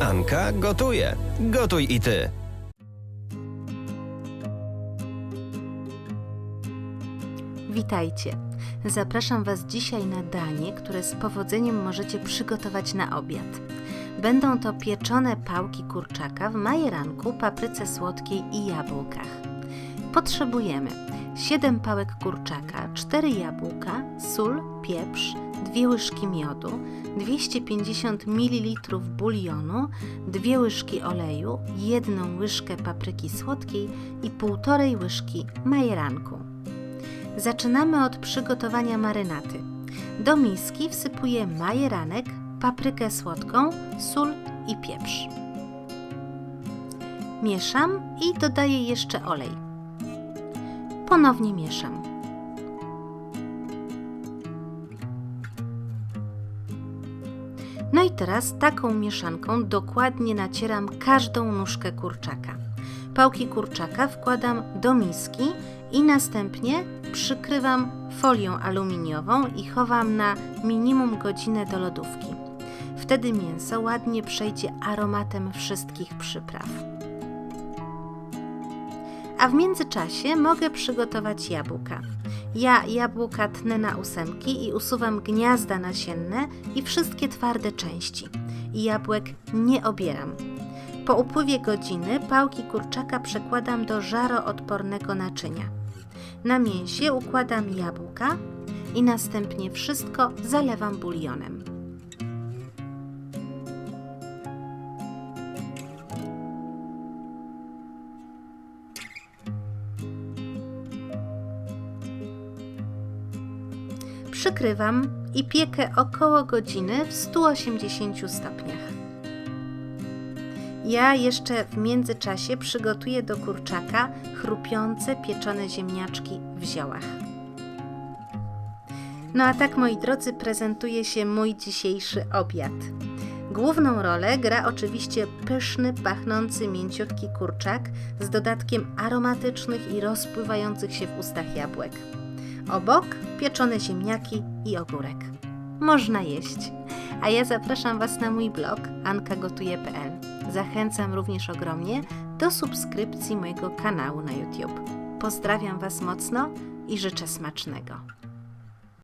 Anka gotuje. Gotuj i ty. Witajcie. Zapraszam Was dzisiaj na danie, które z powodzeniem możecie przygotować na obiad. Będą to pieczone pałki kurczaka w majeranku, papryce słodkiej i jabłkach. Potrzebujemy 7 pałek kurczaka, 4 jabłka, sól, pieprz, 2 łyżki miodu, 250 ml bulionu, 2 łyżki oleju, 1 łyżkę papryki słodkiej i 1,5 łyżki majeranku. Zaczynamy od przygotowania marynaty. Do miski wsypuję majeranek, paprykę słodką, sól i pieprz. Mieszam i dodaję jeszcze olej. Ponownie mieszam. No i teraz taką mieszanką dokładnie nacieram każdą nóżkę kurczaka. Pałki kurczaka wkładam do miski i następnie przykrywam folią aluminiową i chowam na minimum godzinę do lodówki. Wtedy mięso ładnie przejdzie aromatem wszystkich przypraw. A w międzyczasie mogę przygotować jabłka. Ja jabłka tnę na ósemki i usuwam gniazda nasienne i wszystkie twarde części. Jabłek nie obieram. Po upływie godziny pałki kurczaka przekładam do żaroodpornego naczynia. Na mięsie układam jabłka i następnie wszystko zalewam bulionem. Przykrywam i piekę około godziny w 180 stopniach. Ja jeszcze w międzyczasie przygotuję do kurczaka chrupiące pieczone ziemniaczki w ziołach. No a tak, moi drodzy, prezentuje się mój dzisiejszy obiad. Główną rolę gra oczywiście pyszny, pachnący, mięciutki kurczak z dodatkiem aromatycznych i rozpływających się w ustach jabłek. Obok pieczone ziemniaki i ogórek. Można jeść. A ja zapraszam Was na mój blog ankagotuje.pl. Zachęcam również ogromnie do subskrypcji mojego kanału na YouTube. Pozdrawiam Was mocno i życzę smacznego.